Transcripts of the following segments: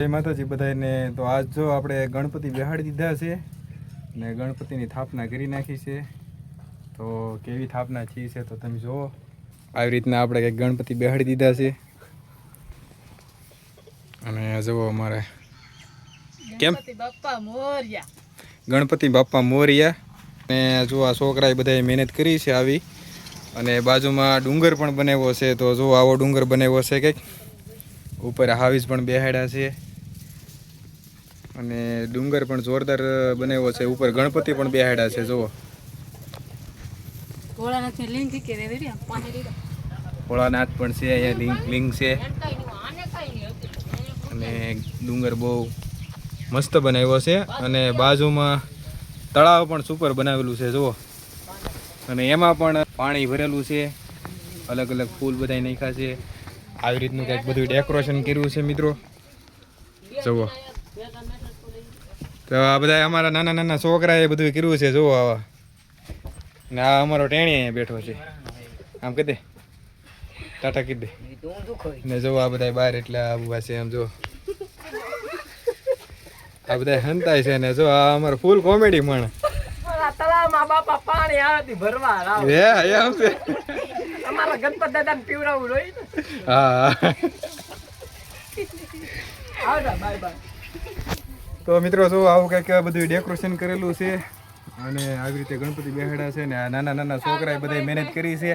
જય માતાજી બધાને તો આજ જો આપણે ગણપતિ બેહાડી દીધા છે ને ગણપતિની સ્થાપના કરી નાખી છે. તો કેવી સ્થાપના થઈ છે તો તમે જુઓ. આવી રીતના આપણે કંઈક ગણપતિ બેહાડી દીધા છે. અને જુઓ અમારે કેમ? ગણપતિ બાપ્પા મોર્યા. ગણપતિ બાપ્પા મોરિયા. ને જો આ છોકરાએ બધાએ મહેનત કરી છે આવી. અને બાજુમાં ડુંગર પણ બનાવ્યો છે. તો જો આવો ડુંગર બનાવ્યો છે કંઈક. ઉપર હાવીસ પણ બેહાડ્યા છે. અને ડુંગર પણ જોરદાર બનાવ્યો છે. ઉપર ગણપતિ પણ બેહાડ્યા છે જુઓ. ભોળાનાથ પણ છે અહીંયા લિંક લિંક છે. અને ડુંગર બહુ મસ્ત બનાવ્યો છે. અને બાજુમાં તળાવ પણ સુપર બનાવેલું છે જુઓ. અને એમાં પણ પાણી ભરેલું છે. અલગ અલગ ફૂલ બધા નાખ્યા છે. આવી રીતનું કંઈક બધું ડેકોરેશન કર્યું છે મિત્રો. જુઓ. તો આ બધા અમારા નાના નાના છોકરાએ બધું કર્યું છે, જુઓ આવા. ને આ અમારો ટેણી અહીંયા બેઠો છે. આમ દે. ટાટા કહી દે. ને જો આ બધા બહાર એટલે આવું છે, આમ જો આ બધા હંતાય છે ને જો આ અમારો ફૂલ કોમેડી પાણી. ગણપત દાદાને પીવડાવું હા. Bye bye. તો મિત્રો, જો આવું કંઈક બધું ડેકોરેશન કરેલું છે અને આવી રીતે ગણપતિ બેહાડા છે ને આ નાના નાના છોકરાએ બધા મહેનત કરી છે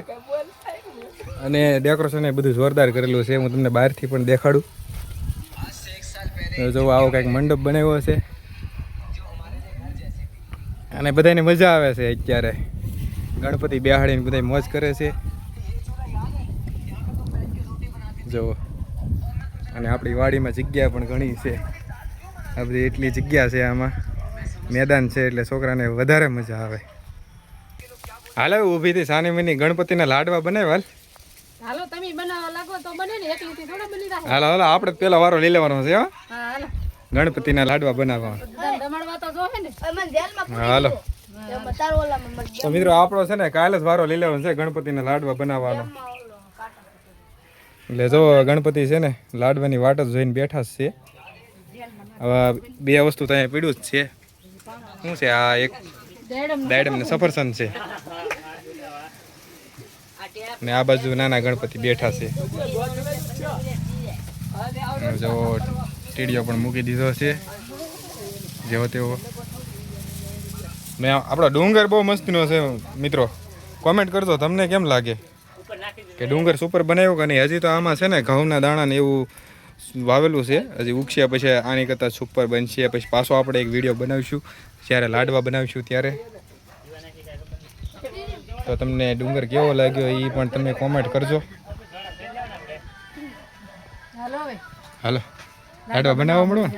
અને ડેકોરેશન એ બધું જોરદાર કરેલું છે. હું તમને બહારથી પણ દેખાડું. જો આવો કંઈક મંડપ બનાવ્યો છે. અને બધાને મજા આવે છે અત્યારે. ગણપતિ બેહાડીને બધા મોજ કરે છે. જો. અને આપણી વાડીમાં જગ્યા પણ ઘણી છે. આ બધી એટલી જગ્યા છે આમાં. મેદાન છે એટલે છોકરાને વધારે મજા આવે. હાલે ઊભી થી સાની મની ગણપતિના લાડવા બનાવ્યા હાલો. તમે બનાવવા લાગો તો બને ને એકલીથી થોડા બની રાખો હાલો હાલો આપણે જ વારો લઈ લેવાનો છે હો. હા હાલો. ગણપતિના લાડવા બનાવવા. દમણવા તો જોહે ને. હાલો. તો મિત્રો આપણો છે ને કાલે જ વારો લઈ લેવાનો છે ગણપતિના લાડવા બનાવવાનો. એટલે જો ગણપતિ છે ને લાડવાની વાટ જ જોઈને બેઠા જ છે. હવે બે વસ્તુ તો અહીંયા પીડ્યું જ છે. શું છે? આ એક દેડમ ને સફરસન છે. ને આ બાજુ નાના ગણપતિ બેઠા છે. જો ટીડીઓ પણ મૂકી દીધો છે. જેવો તેવો. ને આપણો ડુંગર બહુ મસ્તીનો છે, મિત્રો. કોમેન્ટ કરજો, તમને કેમ લાગે? કે ડુંગર સુપર બનાવ્યો કે નહીં? હજી તો આમાં છે ને ઘઉંના દાણા ને એવું વાવેલું છે. હજી ઉગશે પછી આની કરતાં સુપર બનશે પછી પાછો આપણે એક વીડિયો બનાવીશું. જ્યારે લાડવા બનાવીશું ત્યારે. તો તમને ડુંગર કેવો લાગ્યો એ પણ તમે કોમેન્ટ કરજો. હાલો લાડવા બનાવવા મળો ને?